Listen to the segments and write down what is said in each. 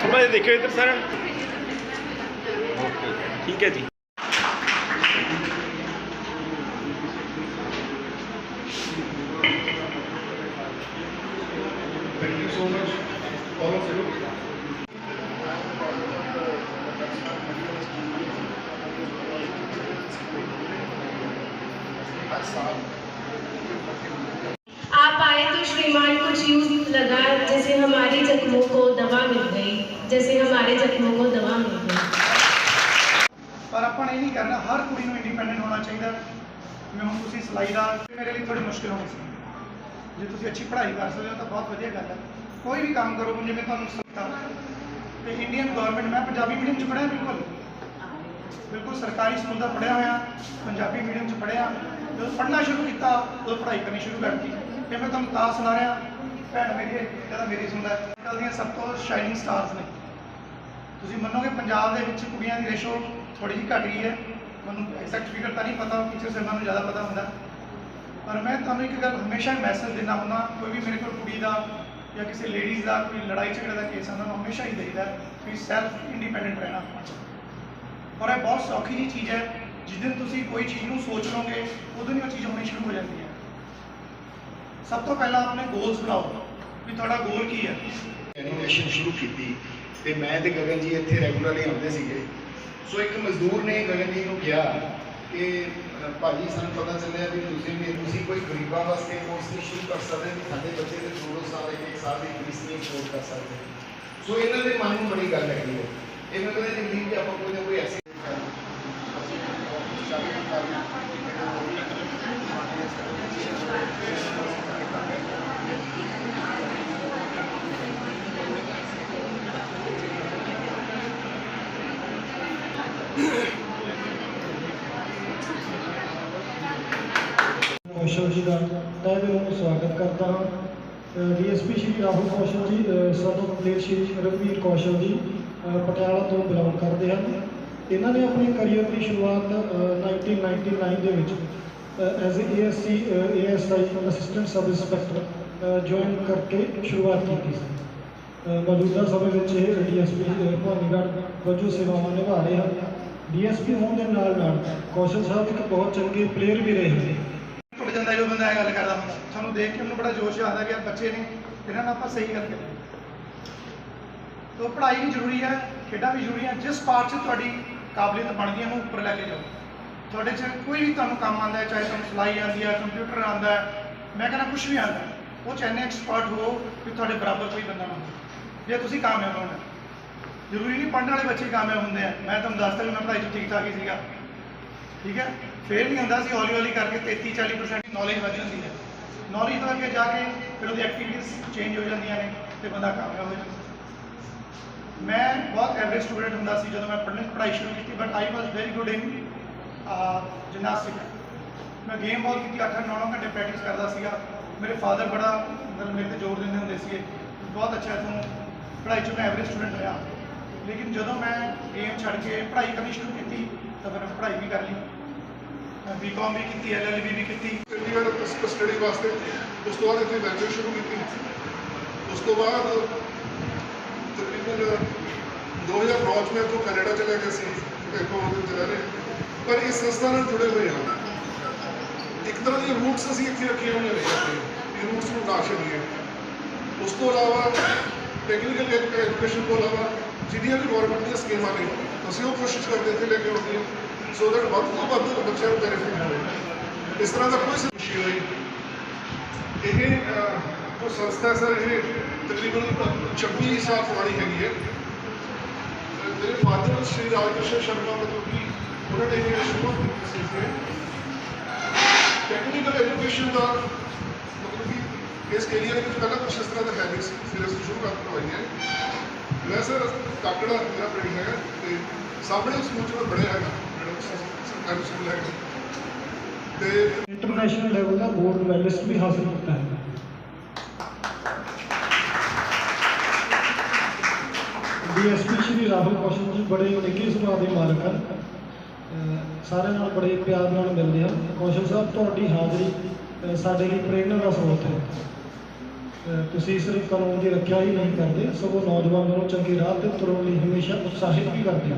ਥੋੜਾ ਜਿਹਾ ਦੇਖਿਓ ਇੱਧਰ ਸਰ ਠੀਕ ਹੈ ਜੀ Thank you so much, all of you. आप दवा मिल गई जैसे हमारे जख्मों को दवा मिल गई ਪਰ ਆਪਾਂ ਨੇ ਇਹ ਨਹੀਂ ਕਰਨਾ ਹਰ ਕੁੜੀ ਨੂੰ ਇੰਡੀਪੈਂਡੈਂਟ ਹੋਣਾ ਚਾਹੀਦਾ ਜਿਵੇਂ ਹੁਣ ਤੁਸੀਂ ਸਿਲਾਈ ਦਾ ਮੇਰੇ ਲਈ ਥੋੜੀ ਮੁਸ਼ਕਿਲ ਹੋਣੀ ਸੀ ਜੇ ਤੁਸੀਂ ਅੱਛੀ ਪੜ੍ਹਾਈ ਕਰ ਸਕਦੇ ਹੋ ਤਾਂ ਬਹੁਤ ਵਧੀਆ ਗੱਲ ਹੈ ਕੋਈ ਵੀ ਕੰਮ ਕਰੋ ਜਿਵੇਂ ਤੁਹਾਨੂੰ ਸਿੱਖਤਾ ਤੇ ਇੰਡੀਅਨ ਗਵਰਨਮੈਂਟ ਮੈਂ ਪੰਜਾਬੀ ਮੀਡੀਅਮ ਚ ਪੜ੍ਹਿਆ ਬਿਲਕੁਲ ਬਿਲਕੁਲ ਸਰਕਾਰੀ ਸਕੂਲ ਦਾ ਪੜ੍ਹਿਆ ਹੋਇਆ ਪੰਜਾਬੀ ਮੀਡੀਅਮ ਚ ਪੜ੍ਹਿਆ ਜਦੋਂ ਪੜ੍ਹਨਾ ਸ਼ੁਰੂ ਕੀਤਾ ਉਦੋਂ ਪੜ੍ਹਾਈ ਕਰਨੀ ਸ਼ੁਰੂ ਕਰਤੀ ਤੇ ਮੈਂ ਤੁਹਾਨੂੰ ਤਾਂ ਸੁਣਾ ਰਿਹਾ ਭੈਣ ਮੇਰੀ, ਜਿਹੜਾ ਮੇਰੀ ਸੁਣਦਾ ਹੈ ਅੱਜ ਕੱਲ੍ਹ ਦੀਆਂ ਸਭ ਤੋਂ ਸ਼ਾਈਨਿੰਗ ਸਟਾਰਸ ਨੇ। ਤੁਸੀਂ ਮੰਨੋਗੇ ਪੰਜਾਬ ਦੇ ਵਿੱਚ ਕੁੜੀਆਂ ਦੀ ਰੇਸ਼ੋ ਥੋੜੀ ਜਿਹੀ ਘਟ ਗਈ ਹੈ। ਮੈਨੂੰ ਐਗਜ਼ੈਕਟ ਫਿਗਰ ਤਾਂ ਨਹੀਂ ਪਤਾ ਟੀਚਰ ਸਾਹਿਬਾਂ ਨੂੰ ਜ਼ਿਆਦਾ ਪਤਾ ਹੁੰਦਾ। ਪਰ ਮੈਂ ਤੁਹਾਨੂੰ ਇੱਕ ਗੱਲ ਹਮੇਸ਼ਾ ਮੈਸੇਜ ਦਿੰਦਾ ਹੁੰਦਾ, ਕੋਈ ਵੀ ਮੇਰੇ ਕੋਲ ਕੁੜੀ ਦਾ ਜਾਂ ਕਿਸੇ ਲੇਡੀਜ਼ ਦਾ ਕੋਈ ਲੜਾਈ ਝਗੜੇ ਦਾ ਕੇਸ ਆਉਂਦਾ ਉਹਨੂੰ ਹਮੇਸ਼ਾ ਹੀ ਦੇਈਦਾ ਕਿ ਸੈਲਫ ਇੰਡੀਪੈਂਡੈਂਟ ਰਹਿਣਾ। ਔਰ ਇਹ ਬਹੁਤ ਸੌਖੀ ਜੀ ਚੀਜ਼ ਹੈ, ਜਿਸ ਦਿਨ ਤੁਸੀਂ ਕੋਈ ਚੀਜ਼ ਨੂੰ ਸੋਚ ਲਓਗੇ, ਉਦੋਂ ਹੀ ਉਹ ਚੀਜ਼ ਹੋਣੀ ਸ਼ੁਰੂ ਹੋ ਜਾਂਦੀ ਹੈ। ਸਭ ਤੋਂ ਪਹਿਲਾਂ ਆਪਣੇ ਗੋਲਸ ਬਣਾਓ। ਵੀ ਤੁਹਾਡਾ ਗੋਲ ਕੀ ਹੈ? ਐਨੀਮੇਸ਼ਨ ਸ਼ੁਰੂ ਕੀਤੀ ਤੇ ਮੈਂ ਤੇ ਗਗਨ ਜੀ ਇੱਥੇ ਰੈਗੂਲਰਲੀ ਆਉਂਦੇ ਸੀਗੇ। ਸੋ ਇੱਕ ਮਜ਼ਦੂਰ ਨੇ ਗਗਨ ਜੀ ਨੂੰ ਕਿਹਾ ਕਿ ਅ, ਭਾਜੀ ਸਾਨੂੰ ਪਤਾ ਚੱਲਿਆ ਵੀ ਤੁਸੀਂ ਵੀ ਤੁਸੀਂ ਕੋਈ ਗਰੀਬਾਂ ਵਾਸਤੇ ਕੋਰਸ ਨਹੀਂ ਸ਼ੁਰੂ ਕਰ ਸਕਦੇ ਵੀ ਸਾਡੇ ਬੱਚੇ ਦੇ ਦੋ ਸਾਲ ਇੱਕ ਸਾਲ ਦੀ ਫੀਸ ਨਹੀਂ ਅਫੋਰਡ ਕਰ ਸਕਦੇ। ਸੋ ਇਹਨਾਂ ਦੇ ਮਨ ਨੂੰ ਬੜੀ ਗੱਲ ਹੈਗੀ ਹੈ। ਇਹਨਾਂ ਮੈਨੂੰ ਕਹਿੰਦੇ ਆਪਾਂ ਕੋਈ ਨਾ ਕੋਈ ਐਸੀ ਕੌਸ਼ਲ ਜੀ ਦਾ ਤਹਿ ਦਿਲੋਂ ਸਵਾਗਤ ਕਰਦਾ ਹਾਂ। ਡੀਐਸਪੀ ਸ਼੍ਰੀ ਰਾਹੁਲ ਕੌਸ਼ਲ ਜੀ ਅ, ਸਾਨੂੰ ਦੇਸ਼ ਸ਼੍ਰੀ ਰਘਵੀਰ ਕੌਸ਼ਲ ਜੀ ਪਟਿਆਲਾ ਤੋਂ ਬਿਲੋਂਗ ਕਰਦੇ ਹਨ। ਇਹਨਾਂ ਨੇ ਆਪਣੇ ਕੈਰੀਅਰ ਦੀ ਸ਼ੁਰੂਆਤ ਅ, 1999 ਦੇ ਵਿੱਚ as a ASC ASI assistant sub inspector join ਕਰਕੇ ਸ਼ੁਰੂਆਤ ਕੀਤੀ ਸੀ। ਮੌਜੂਦਾ ਸਮੇਂ ਵਿੱਚ ਇਹ ਡੀਐਸਪੀ ਭਵਾਨੀਗੜ੍ਹ ਵਜੋਂ ਸੇਵਾਵਾਂ ਨਿਭਾ ਰਹੇ ਹਨ। ਡੀਐਸਪੀ ਹੋਣ ਦੇ ਨਾਲ ਨਾਲ ਕੌਸ਼ਲ ਸਾਹਿਬ ਇੱਕ ਬਹੁਤ ਚੰਗੇ ਪਲੇਅਰ ਵੀ ਰਹੇ ਹਨ। ਜਾਂਦਾ ਜਦੋਂ ਬੰਦਾ ਇਹ ਗੱਲ ਕਰਦਾ ਹੁੰਦਾ। ਤੁਹਾਨੂੰ ਦੇਖ ਕੇ ਮੈਨੂੰ ਬੜਾ ਜੋਸ਼ ਆਉਂਦਾ ਕਿ ਆਹ ਬੱਚੇ ਨੇ, ਇਹਨਾਂ ਨਾਲ ਆਪਾਂ ਸਹੀ ਗੱਲ ਕਰੀਏ ਤੋ ਪੜ੍ਹਾਈ ਵੀ ਜ਼ਰੂਰੀ ਹੈ, ਖੇਡਾਂ ਵੀ ਜ਼ਰੂਰੀ ਹੈ, ਜਿਸ ਪਾਰਟ 'ਚ ਤੁਹਾਡੀ ਕਾਬਲੀਅਤ ਬਣਦੀ ਹੈ ਉਹਨੂੰ ਉੱਪਰ ਲੈ ਕੇ ਜਾਓ। ਤੁਹਾਡੇ 'ਚ ਕੋਈ ਵੀ ਤੁਹਾਨੂੰ ਕੰਮ ਆਉਂਦਾ ਹੈ, ਚਾਹੇ ਤੁਹਾਨੂੰ ਸਿਲਾਈ ਆਉਂਦੀ ਹੈ, ਕੰਪਿਊਟਰ ਆਉਂਦਾ ਹੈ, ਮੈਂ ਕਹਿੰਦਾ ਕੁਝ ਵੀ ਆਉਂਦਾ ਉਹ 'ਚ ਇੰਨੇ ਐਕਸਪਰਟ ਹੋ ਕਿ ਤੁਹਾਡੇ ਬਰਾਬਰ ਕੋਈ ਬੰਦਾ ਨਾ ਹੋਵੇ। ਜੇ ਤੁਸੀਂ ਕਾਮਯਾਬ ਹੋਣਾ ਜ਼ਰੂਰੀ ਨਹੀਂ, ਪੜ੍ਹਨ ਵਾਲੇ ਬੱਚੇ ਕਾਮਯਾਬ ਹੁੰਦੇ ਆ। ਮੈਂ ਤੁਹਾਨੂੰ ਦੱਸਦਾ ਕਿ ਮੈਂ ਪੜ੍ਹਾਈ 'ਚ ਠੀਕ ਠਾਕ ਹੀ ਸੀਗਾ। ਠੀਕ ਹੈ? ਫੇਰ ਨਹੀਂ ਹੁੰਦਾ ਸੀ ਹੌਲੀ ਹੌਲੀ ਕਰਕੇ 33 40% ਨੌਲੇਜ ਵਧ ਜਾਂਦੀ ਹੈ। ਨੌਲੇਜ ਤੋਂ ਅੱਗੇ ਜਾ ਕੇ ਫਿਰ ਉਹਦੀ ਐਕਟੀਵਿਟੀਜ਼ ਚੇਂਜ ਹੋ ਜਾਂਦੀਆਂ ਨੇ ਤੇ ਬੰਦਾ ਕਾਮਯਾਬ ਹੋ ਜਾਂਦਾ। ਮੈਂ ਬਹੁਤ ਐਵਰੇਜ ਸਟੂਡੈਂਟ ਹੁੰਦਾ ਸੀ ਜਦੋਂ ਮੈਂ ਪੜ੍ਹਨ ਪੜ੍ਹਾਈ ਸ਼ੁਰੂ ਕੀਤੀ but I was very good in gymnastic ਮੈਂ ਗੇਮ ਬਹੁਤ ਕੀਤੀ 8 9 ਘੰਟੇ ਪ੍ਰੈਕਟਿਸ ਕਰਦਾ ਸੀਗਾ। ਮੇਰੇ ਫਾਦਰ ਬੜਾ ਮਤਲਬ ਮੇਰੇ ਤੇ ਜ਼ੋਰ ਦਿੰਦੇ ਹੁੰਦੇ ਸੀਗੇ। ਬਹੁਤ ਅੱਛਾ ਹੈ ਪੜ੍ਹਾਈ 'ਚ ਮੈਂ ਐਵਰੇਜ ਸਟੂਡੈਂਟ ਰਿਹਾ। ਲੇਕਿਨ ਜਦੋਂ ਮੈਂ ਗੇਮ ਛੱਡ ਕੇ ਪੜ੍ਹਾਈ ਕਰਨੀ ਸ਼ੁਰੂ ਕੀਤੀ, ਤਾਂ ਫਿਰ ਮੈਂ ਪੜ੍ਹਾਈ ਵੀ ਕਰ ਲਈ। ਮੈਂ ਬੀਕਾਮ ਵੀ ਕੀਤੀ ਐਲਐਲਬੀ ਵੀ ਕੀਤੀ ਚੰਡੀਗੜ੍ਹ ਸਟੱਡੀ ਵਾਸਤੇ ਉਸ ਤੋਂ ਬਾਅਦ ਇੱਥੇ ਗ੍ਰੈਜੂਏਟ ਸ਼ੁਰੂ ਕੀਤੀ ਉਸ ਤੋਂ ਬਾਅਦ ਤਕਰੀਬਨ 2009 ਚ ਮੈਂ ਤੋਂ ਕੈਨੇਡਾ ਚਲਾ ਗਿਆ ਸੀ ਦੇਖੋ ਉਹਦੇ ਤੇ ਰਹਿ ਰਹੇ ਪਰ ਇਸ ਸੰਸਥਾ ਨਾਲ ਜੁੜੇ ਹੋਏ ਹਾਂ ਇੱਕ ਤਰ੍ਹਾਂ ਦੀ ਰੂਟਸ ਅਸੀਂ ਇੱਥੇ ਰੱਖੀਆਂ ਹੋਈਆਂ ਨੇ ਆਪਣੇ ਇਹ ਰੂਟਸ ਨੂੰ ਨਾ ਛੱਡੀਏ ਉਸ ਤੋਂ ਇਲਾਵਾ ਟੈਕਨੀਕਲ ਐਜੂਕੇਸ਼ਨ ਤੋਂ ਇਲਾਵਾ ਜਿਹੜੀਆਂ ਵੀ ਗਵਰਨਮੈਂਟ ਦੀਆਂ ਸਕੀਮਾਂ ਨੇ ਅਸੀਂ ਉਹ ਕੋਸ਼ਿਸ਼ ਕਰਦੇ ਇੱਥੇ ਲੈ ਕੇ ਆਉਂਦੇ ਹਾਂ ਸੋ ਦੈਟ ਵੱਧ ਤੋਂ ਵੱਧ ਬੱਚਿਆਂ ਨੂੰ ਬੈਨੀਫਿਟ ਹੋਵੇ ਇਸ ਤਰ੍ਹਾਂ ਦਾ ਕੋਈ ਸਮੱਸਿਆ ਹੋਈ ਇਹ ਜੋ ਸੰਸਥਾ ਸਰ, ਇਹ ਤਕਰੀਬਨ 26 ਸਾਲ ਪੁਰਾਣੀ ਹੈਗੀ ਹੈ। ਮੇਰੇ ਫਾਦਰ ਸ਼੍ਰੀ ਰਾਜਕ੍ਰਿਸ਼ਨ ਸ਼ਰਮਾ ਮਤਲਬ ਕਿ ਉਹਨਾਂ ਨੇ ਇਹ ਸ਼ੁਰੂ ਕੀਤੀ ਸੀ ਟੈਕਨੀਕਲ ਐਜੂਕੇਸ਼ਨ ਦਾ ਮਤਲਬ ਕਿ ਇਸ ਏਰੀਆ ਦੇ ਵਿੱਚ ਪਹਿਲਾਂ ਕੁਛ ਇਸ ਤਰ੍ਹਾਂ ਦਾ ਹੈ ਨਹੀਂ ਸੀ। ਫਿਰ ਅਸੀਂ ਸ਼ੁਰੂ ਕਰ ਕਰਵਾਈ ਹੈ। ਮੈਂ ਸਰ, ਕਾਕੜਾ ਮੇਰਾ ਪਿੰਡ ਹੈਗਾ ਤੇ ਸਾਹਮਣੇ ਸਕੂਲ ਚ ਮੈਂ ਪੜ੍ਹਿਆ ਹੈਗਾ। ਜਿਹੜਾ ਸ- ਸਰਕਾਰੀ ਸਕੂਲ ਹੈਗਾ ਤੇ ਇੰਟਰਨੈਸ਼ਨਲ ਲੈਵਲ ਦਾ ਡੀਐਸਪੀ ਸ਼੍ਰੀ ਰਾਹੁਲ ਕੌਸ਼ਲ ਜੀ ਬੜੇ ਨਿੱਘੇ ਸੁਭਾਅ ਦੇ ਮਾਲਕ ਹਨ। ਸਾਰਿਆਂ ਨਾਲ ਬੜੇ ਪਿਆਰ ਨਾਲ ਮਿਲਦੇ ਹਨ ਕੌਸ਼ਲ ਸਾਹਿਬ, ਤੁਹਾਡੀ ਹਾਜ਼ਰੀ ਸਾਡੇ ਲਈ ਪ੍ਰੇਰਨਾ ਦਾ ਸਰੋਤ ਹੈ। ਤੁਸੀਂ ਸਿਰਫ ਕਾਨੂੰਨ ਦੀ ਰੱਖਿਆ ਹੀ ਨਹੀਂ ਕਰਦੇ, ਸਗੋਂ ਨੌਜਵਾਨਾਂ ਨੂੰ ਚੰਗੇ ਰਾਹ ਤੇ ਤੁਰਨ ਲਈ ਹਮੇਸ਼ਾ ਉਤਸ਼ਾਹਿਤ ਵੀ ਕਰਦੇ ਹੋ।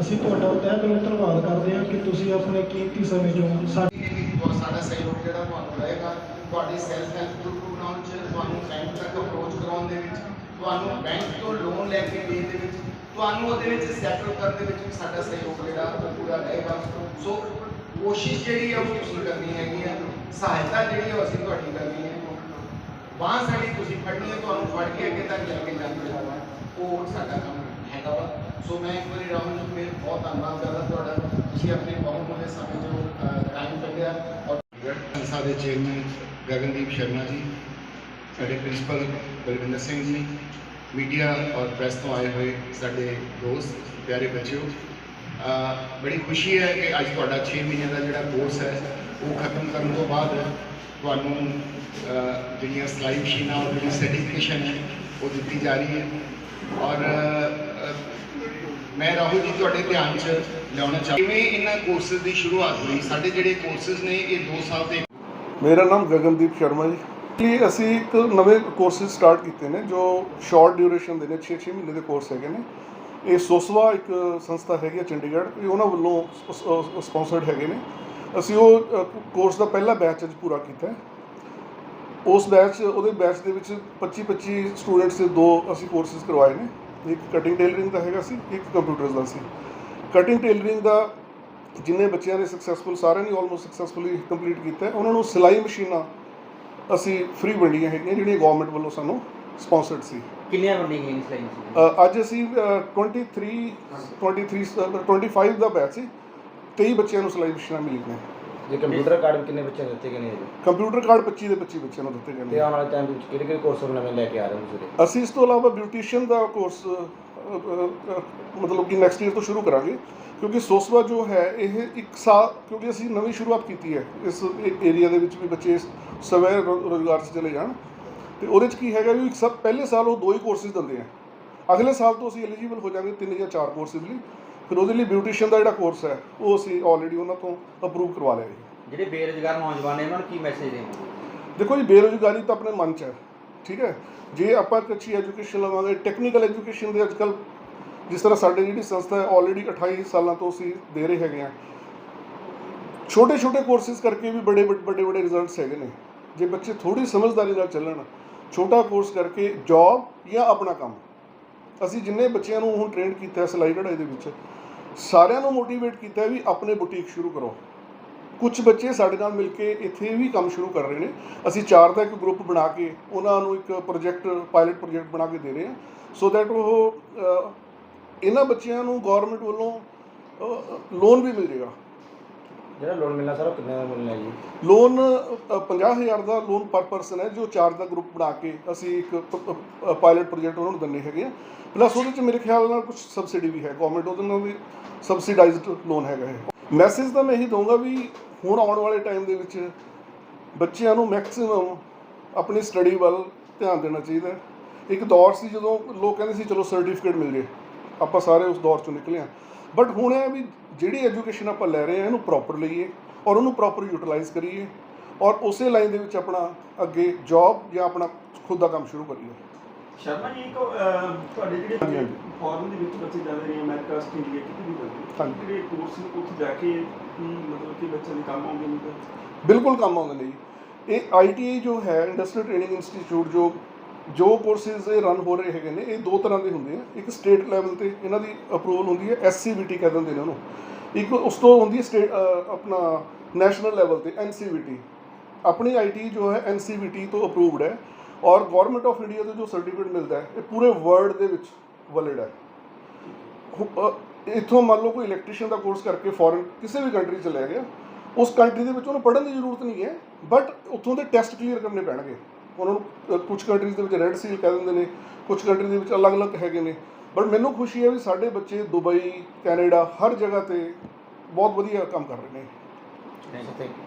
ਅਸੀਂ ਤੁਹਾਡਾ ਤਹਿ ਦਿਲੋਂ ਧੰਨਵਾਦ ਕਰਦੇ ਹਾਂ ਕਿ ਤੁਸੀਂ ਆਪਣੇ ਕੀਮਤੀ ਸਮੇਂ ਚੋਂ ਸਾਡੇ ਬਹੁਤ ਸਾਡਾ ਸਹਿਯੋਗ ਜਿਹੜਾ ਤੁਹਾਨੂੰ ਰਹੇਗਾ। ਤੁਹਾਡੀ ਸੈਲਫ ਹੈਲਪ ਗਰੁੱਪ ਬਣਾਉਣ ਚ, ਤੁਹਾਨੂੰ ਬੈਂਕ ਤੱਕ ਅਪਰੋਚ ਕਰਾਉਣ ਦੇ ਵਿੱਚ, ਤੁਹਾਨੂੰ ਬੈਂਕ ਤੋਂ ਲੋਨ ਲੈ ਕੇ ਦੇਣ ਦੇ ਵਿੱਚ, ਤੁਹਾਨੂੰ ਉਹਦੇ ਵਿੱਚ ਸੈਟਲ ਕਰਨ ਦੇ ਵਿੱਚ ਵੀ ਸਾਡਾ ਸਹਿਯੋਗ ਜਿਹੜਾ ਪੂਰਾ ਰਹੇਗਾ। ਸੋ ਕੋਸ਼ਿਸ਼ ਜਿਹੜੀ ਹੈ ਉਹ ਤੁਸੀਂ ਕਰਨੀ ਹੈਗੀ ਆ। ਸਹਾਇਤਾ ਜਿਹੜੀ ਹੈ ਅਸੀਂ ਤੁਹਾਡੀ ਕਰਨੀ ਹੈ। ਬਾਂਹ ਸਾਡੀ ਤੁਸੀਂ ਫੜਨੀ ਹੈ, ਤੁਹਾਨੂੰ ਫੜ ਕੇ ਅੱਗੇ ਤੱਕ ਲੈ ਕੇ ਜਾਣਾ ਉਹ ਸਾਡਾ ਕੰਮ ਹੈਗਾ ਵਾ। ਸੋ ਮੈਂ ਇੱਕ ਵਾਰੀ ਰਾਹੁਲ ਜੀ ਮੇਰੇ ਬਹੁਤ ਧੰਨਵਾਦ ਕਰਦਾ ਤੁਹਾਡਾ। ਤੁਸੀਂ ਆਪਣੇ ਬਹੁਤ ਸਮੇਂ ਜੋ ਟਾਈਮ ਕੱਢਿਆ। ਔਰ ਸੰਸਥਾ ਦੇ ਚੇਅਰਮੈਨ ਗਗਨਦੀਪ ਸ਼ਰਮਾ ਜੀ, ਸਾਡੇ ਪ੍ਰਿੰਸੀਪਲ ਬਲਵਿੰਦਰ ਸਿੰਘ ਜੀ ਮੀਡੀਆ ਔਰ ਪ੍ਰੈਸ ਤੋਂ ਆਏ ਹੋਏ ਸਾਡੇ ਦੋਸਤ, ਪਿਆਰੇ ਬੱਚਿਓ। ਬੜੀ ਖੁਸ਼ੀ ਹੈ ਕਿ ਅੱਜ ਤੁਹਾਡਾ 6 ਮਹੀਨੇ ਦਾ ਜਿਹੜਾ ਕੋਰਸ ਹੈ, ਉਹ ਖਤਮ ਕਰਨ ਤੋਂ ਬਾਅਦ ਤੁਹਾਨੂੰ ਜਿਹੜੀਆਂ ਸਲਾਈ ਮਸ਼ੀਨਾਂ ਔਰ ਜਿਹੜੀ ਸਰਟੀਫਿਕੇਸ਼ਨ ਹੈ, ਉਹ ਦਿੱਤੀ ਜਾ ਰਹੀ ਹੈ। ਔਰ ਮੈਂ ਰਾਹੁਲ ਜੀ ਤੁਹਾਡੇ ਧਿਆਨ 'ਚ ਲਿਆਉਣਾ ਚਾਹੁੰਦਾ ਕਿਵੇਂ ਇਹਨਾਂ ਕੋਰਸਸ ਦੀ ਸ਼ੁਰੂਆਤ ਹੋਈ? ਸਾਡੇ ਜਿਹੜੇ ਕੋਰਸਸ ਨੇ, ਇਹ 2 ਸਾਲ ਦੇ ਮੇਰਾ ਨਾਮ ਗਗਨਦੀਪ ਸ਼ਰਮਾ ਜੀ। ਕਿ ਅਸੀਂ ਇੱਕ ਨਵੇਂ ਕੋਰਸਿਸ ਸਟਾਰਟ ਕੀਤੇ ਨੇ, ਜੋ ਸ਼ਾਰਟ ਡਿਊਰੇਸ਼ਨ ਦੇ ਨੇ 6-6 ਮਹੀਨੇ ਦੇ ਕੋਰਸ ਹੈਗੇ ਨੇ। ਇਹ ਸੋਸਵਾ ਇੱਕ ਸੰਸਥਾ ਹੈਗੀ ਹੈ ਚੰਡੀਗੜ੍ਹ, ਇਹ ਉਹਨਾਂ ਵੱਲੋਂ ਸਪਾਂਸਰਡ ਹੈਗੇ ਨੇ। ਅਸੀਂ ਉਹ ਕੋਰਸ ਦਾ ਪਹਿਲਾ ਬੈਚ ਅੱਜ ਪੂਰਾ ਕੀਤਾ ਹੈ। ਉਸ ਬੈਚ ਉਹਦੇ ਬੈਚ ਦੇ ਵਿੱਚ 25-25 ਸਟੂਡੈਂਟਸ ਦੇ ਦੋ ਅਸੀਂ ਕੋਰਸਿਸ ਕਰਵਾਏ ਨੇ। ਇੱਕ ਕਟਿੰਗ ਟੇਲਰਿੰਗ ਦਾ ਹੈਗਾ ਸੀ ਇੱਕ ਕੰਪਿਊਟਰਸ ਦਾ ਸੀ। ਕਟਿੰਗ ਟੇਲਰਿੰਗ ਦਾ ਜਿੰਨੇ ਬੱਚਿਆਂ ਨੇ ਸਕਸੈਸਫੁਲ ਸਾਰਿਆਂ ਨੇ ਆਲਮੋਸਟ ਸਕਸੈਸਫੁਲੀ ਕੰਪਲੀਟ ਕੀਤਾ ਉਹਨਾਂ ਨੂੰ ਸਿਲਾਈ ਮਸ਼ੀਨਾਂ ਅਸੀਂ ਫ੍ਰੀ ਵੰਡੀਆਂ ਹੈਗੀਆਂ ਜਿਹੜੀਆਂ ਗਵਰਨਮੈਂਟ ਵੱਲੋਂ ਸਾਨੂੰ ਸਪਾਂਸਰਡ ਸੀ। ਕਿੰਨੀਆਂ ਵੰਡੀਆਂ ਗਈਆਂ 'ਚ ਅ, ਅੱਜ ਅਸੀਂ ਅ, 23 23 ਅ, 25 ਦਾ ਬੈਚ ਸੀ। 23 ਬੱਚਿਆਂ ਨੂੰ ਸਿਲਾਈ ਮਸ਼ੀਨਾਂ ਮਿਲੀਆਂ ਜੇ ਕੰਪਿਊਟਰ ਕਾਰਡ ਕਿੰਨੇ ਬੱਚਿਆਂ ਨੂੰ ਦਿੱਤੇ ਗਏ ਨੇ ਜੀ ਕੰਪਿਊਟਰ ਕਾਰਡ 25 ਦੇ 25 ਬੱਚਿਆਂ ਨੂੰ ਦਿੱਤੇ ਗਏ ਤੇ ਨੇ ਆਉਣ ਵਾਲੇ ਟਾਈਮ ਵਿੱਚ ਕਿਹੜੇ ਕਿਹੜੇ ਕੋਰਸ ਨਵੇਂ ਲੈ ਕੇ ਆ ਰਹੇ ਹੋ ਤੁਸੀਂ? ਅਸੀਂ ਇਸ ਤੋਂ ਇਲਾਵਾ ਬਿਊਟੀਸ਼ੀਅਨ ਦਾ ਕੋਰਸ ਮਤਲਬ ਕਿ ਨੈਕਸਟ ਈਅਰ ਤੋਂ ਸ਼ੁਰੂ ਕਰਾਂਗੇ। ਕਿਉਂਕਿ ਸੋਸਵਾ ਜੋ ਹੈ ਇਹ ਇੱਕ ਸਾਲ ਕਿਉਂਕਿ ਅਸੀਂ ਨਵੀਂ ਸ਼ੁਰੂਆਤ ਕੀਤੀ ਹੈ ਇਸ ਏਰੀਆ ਦੇ ਵਿੱਚ ਵੀ ਬੱਚੇ ਸਵੈ ਰੋਜ਼ਗਾਰ 'ਚ ਚਲੇ ਜਾਣ। ਤੇ ਉਹਦੇ 'ਚ ਕੀ ਹੈਗਾ ਵੀ ਇੱਕ ਸਭ ਪਹਿਲੇ ਸਾਲ ਉਹ ਦੋ ਹੀ ਕੋਰਸਿਸ ਦਿੰਦੇ ਆ। ਅਗਲੇ ਸਾਲ ਤੋਂ ਅਸੀਂ ਐਲੀਜੀਬਲ ਹੋ ਜਾਵਾਂਗੇ ਤਿੰਨ ਜਾਂ ਚਾਰ ਕੋਰਸਿਸ ਲਈ। ਫਿਰ ਉਹਦੇ ਲਈ ਬਿਊਟੀਸ਼ੀਅਨ ਦਾ ਜਿਹੜਾ ਕੋਰਸ ਹੈ ਉਹ ਅਸੀਂ ਆਲਰੇਡੀ ਉਹਨਾਂ ਤੋਂ ਅਪਰੂਵ ਕਰਵਾ ਲਿਆ ਜਿਹੜੇ ਬੇਰੁਜ਼ਗਾਰ ਨੌਜਵਾਨ ਨੇ ਉਹਨਾਂ ਨੂੰ ਕੀ ਮੈਸੇਜ ਦੇਣਾ? ਦੇਖੋ ਜੀ ਬੇਰੁਜ਼ਗਾਰੀ ਤਾਂ ਆਪਣੇ ਮਨ 'ਚ ਹੈ ਠੀਕ ਹੈ? ਜੇ ਆਪਾਂ ਇੱਕ ਅੱਛੀ ਐਜੂਕੇਸ਼ਨ ਲਵਾਂਗੇ ਟੈਕਨੀਕਲ ਐਜੂਕੇਸ਼ਨ ਦੇ ਅੱਜਕੱਲ ਜਿਸ ਤਰ੍ਹਾਂ ਸਾਡੇ ਜਿਹੜੀ ਸੰਸਥਾ ਹੈ ਆਲਰੇਡੀ 28 ਸਾਲਾਂ ਤੋਂ ਅਸੀਂ ਦੇ ਰਹੇ ਹੈਗੇ ਆ ਛੋਟੇ ਛੋਟੇ ਕੋਰਸਿਸ ਕਰਕੇ ਵੀ ਬੜੇ ਵੱਡੇ ਵੱਡੇ ਰਿਜ਼ਲਟਸ ਹੈਗੇ ਨੇ। ਜੇ ਬੱਚੇ ਥੋੜੀ ਸਮਝਦਾਰੀ ਨਾਲ ਚੱਲਣ ਛੋਟਾ ਕੋਰਸ ਕਰਕੇ ਜੌਬ ਜਾਂ ਆਪਣਾ ਕੰਮ। ਅਸੀਂ ਜਿੰਨੇ ਬੱਚਿਆਂ ਨੂੰ ਹੁਣ ਟ੍ਰੇਨ ਕੀਤਾ ਹੈ ਸਿਲਾਈ ਕਢਾਈ ਦੇ ਵਿੱਚ, ਸਾਰਿਆਂ ਨੂੰ ਮੋਟੀਵੇਟ ਕੀਤਾ ਵੀ ਆਪਣੇ ਬੁਟੀਕ ਸ਼ੁਰੂ ਕਰੋ। ਕੁਝ ਬੱਚੇ ਸਾਡੇ ਨਾਲ ਮਿਲ ਕੇ ਇੱਥੇ ਵੀ ਕੰਮ ਸ਼ੁਰੂ ਕਰ ਰਹੇ ਨੇ। ਅਸੀਂ ਚਾਰ ਦਾ ਇੱਕ ਗਰੁੱਪ ਬਣਾ ਕੇ ਉਹਨਾਂ ਨੂੰ ਇੱਕ ਪ੍ਰੋਜੈਕਟ ਪਾਇਲਟ ਪ੍ਰੋਜੈਕਟ ਬਣਾ ਕੇ ਦੇ ਰਹੇ ਹਾਂ। ਸੋ ਦੈਟ ਉਹ ਇਹਨਾਂ ਬੱਚਿਆਂ ਨੂੰ ਗਵਰਨਮੈਂਟ ਵੱਲੋਂ ਲੋਨ ਵੀ ਮਿਲ ਜਾਏਗਾ ਜਿਹੜਾ ਲੋਨ ਮਿਲਣਾ ਸਰ ਉਹ ਕਿੰਨੇ ਦਾ ਮਿਲਣਾ ਜੀ? ਲੋਨ 50000 ਦਾ ਲੋਨ ਪਰ ਪਰਸਨ ਹੈ, ਜੋ ਚਾਰ ਦਾ ਗਰੁੱਪ ਬਣਾ ਕੇ ਅਸੀਂ ਇੱਕ ਪਾਇਲਟ ਪ੍ਰੋਜੈਕਟ ਉਹਨਾਂ ਨੂੰ ਦਿੰਨੇ ਹੈਗੇ ਆ। ਪਲੱਸ ਉਹਦੇ ਚ ਮੇਰੇ ਖਿਆਲ ਨਾਲ ਕੁਝ ਸਬਸਿਡੀ ਵੀ ਹੈ ਗਵਰਨਮੈਂਟ ਉਹਦੇ ਨਾਲ ਵੀ ਸਬਸਿਡਾਈਜ਼ਡ ਲੋਨ ਹੈਗਾ ਇਹ ਮੈਸੇਜ ਤਾਂ ਮੈਂ ਇਹੀ ਦਊਂਗਾ ਵੀ ਹੁਣ ਆਉਣ ਵਾਲੇ ਟਾਈਮ ਦੇ ਵਿੱਚ ਬੱਚਿਆਂ ਨੂੰ ਮੈਕਸਿਮਮ ਆਪਣੀ ਸਟੱਡੀ ਵੱਲ ਧਿਆਨ ਦੇਣਾ ਚਾਹੀਦਾ ਹੈ। ਇੱਕ ਦੌਰ ਸੀ ਜਦੋਂ ਲੋਕ ਕਹਿੰਦੇ ਸੀ, ਚਲੋ ਸਰਟੀਫਿਕੇਟ ਮਿਲ ਜੇ, ਆਪਾਂ ਸਾਰੇ ਉਸ ਦੌਰ ਚੋਂ ਨਿਕਲੇ ਆ ਬਟ ਹੁਣ ਇਹ ਵੀ ਜਿਹੜੀ ਐਜੂਕੇਸ਼ਨ ਆਪਾਂ ਲੈ ਰਹੇ ਹਾਂ ਇਹਨੂੰ ਪ੍ਰੋਪਰ ਲਈਏ ਔਰ ਉਹਨੂੰ ਪ੍ਰੋਪਰ ਯੂਟਿਲਾਈਜ਼ ਕਰੀਏ ਔਰ ਉਸੇ ਲਾਈਨ ਦੇ ਵਿੱਚ ਆਪਣਾ ਅੱਗੇ ਜੌਬ ਜਾਂ ਆਪਣਾ ਖੁਦ ਦਾ ਕੰਮ ਸ਼ੁਰੂ ਕਰੀਏ ਸ਼ਰਮਾ ਜੀ ਅਹ, ਤੁਹਾਡੇ ਜਿਹੜੇ। ਫੋਰਨ ਦੇ ਵਿੱਚ ਬੱਚੇ ਜਾਂਦੇ ਨੇ ਅਮਰੀਕਾ ਆਸਟ੍ਰੇਲੀਆ ਕਿਤੇ ਵੀ ਜਾਂਦੇ। ਜਿਹੜੇ ਕੋਰਸ ਨੇ ਉੱਥੇ ਜਾ ਕੇ ਕੀ ਮਤਲਬ ਕਿ ਬੱਚਿਆਂ ਦੇ ਕੰਮ ਆਉਂਦੇ ਨੇ ਬਿਲਕੁਲ ਕੰਮ ਆਉਂਦੇ ਨੇ ਜੀ ਇਹ ਆਈਟੀਆਈ ਜੋ ਹੈ ਇੰਡਸਟਰੀਅਲ ਟ੍ਰੇਨਿੰਗ ਇੰਸਟੀਚਿਊਟ ਜੋ ਜੋ ਕੋਰਸਿਸ ਇਹ ਰਨ ਹੋ ਰਹੇ ਹੈਗੇ ਨੇ, ਇਹ ਦੋ ਤਰ੍ਹਾਂ ਦੇ ਹੁੰਦੇ ਆ। ਇੱਕ ਸਟੇਟ ਲੈਵਲ ਤੇ ਇਹਨਾਂ ਦੀ ਅਪਰੂਵਲ ਹੁੰਦੀ ਹੈ ਐਸਸੀਬੀਟੀ ਕਹਿ ਦਿੰਦੇ ਨੇ ਉਹਨੂੰ। ਇੱਕ ਉਸ ਤੋਂ ਹੁੰਦੀ ਹੈ ਸਟੇਟ ਆਪਣਾ ਨੈਸ਼ਨਲ ਲੈਵਲ ਤੇ ਐਨਸੀਬੀਟੀ ਆਪਣੀ ਆਈਟੀ ਜੋ ਹੈ ਐਨਸੀਬੀਟੀ ਤੋਂ ਅਪਰੂਵਡ ਹੈ ਔਰ ਗਵਰਨਮੈਂਟ ਆਫ ਇੰਡੀਆ ਤੋਂ ਜੋ ਸਰਟੀਫਿਕੇਟ ਮਿਲਦਾ ਹੈ, ਇਹ ਪੂਰੇ ਵਰਲਡ ਦੇ ਵਿੱਚ ਵੈਲਿਡ ਹੈ। ਹੁ- ਇੱਥੋਂ ਮੰਨ ਲਓ ਕੋਈ ਇਲੈਕਟ੍ਰੀਸ਼ੀਅਨ ਦਾ ਕੋਰਸ ਕਰਕੇ ਫੋਰਨ ਕਿਸੇ ਵੀ ਕੰਟਰੀ ਚਲਾ ਗਿਆ, ਉਸ ਕੰਟਰੀ ਦੇ ਵਿੱਚ ਉਹਨੂੰ ਪੜ੍ਹਨ ਦੀ ਜ਼ਰੂਰਤ ਨਹੀਂ ਹੈ ਬਟ ਉੱਥੋਂ ਦੇ ਟੈਸਟ ਕਲੀਅਰ ਕਰਨੇ ਪੈਣਗੇ। ਉਹਨਾਂ ਨੂੰ ਅ, ਕੁਝ ਕੰਟਰੀਜ਼ ਦੇ ਵਿੱਚ ਰੈੱਡ ਸੀਲ ਕਹਿ ਦਿੰਦੇ ਨੇ ਕੁਝ ਕੰਟਰੀ ਦੇ ਵਿੱਚ ਅਲੱਗ-ਅਲੱਗ ਹੈਗੇ ਨੇ। ਬਟ ਮੈਨੂੰ ਖੁਸ਼ੀ ਹੈ ਵੀ ਸਾਡੇ ਬੱਚੇ ਦੁਬਈ ਕੈਨੇਡਾ ਹਰ ਜਗ੍ਹਾ ਤੇ ਬਹੁਤ ਵਧੀਆ ਕੰਮ ਕਰ ਰਹੇ ਨੇ। Thank you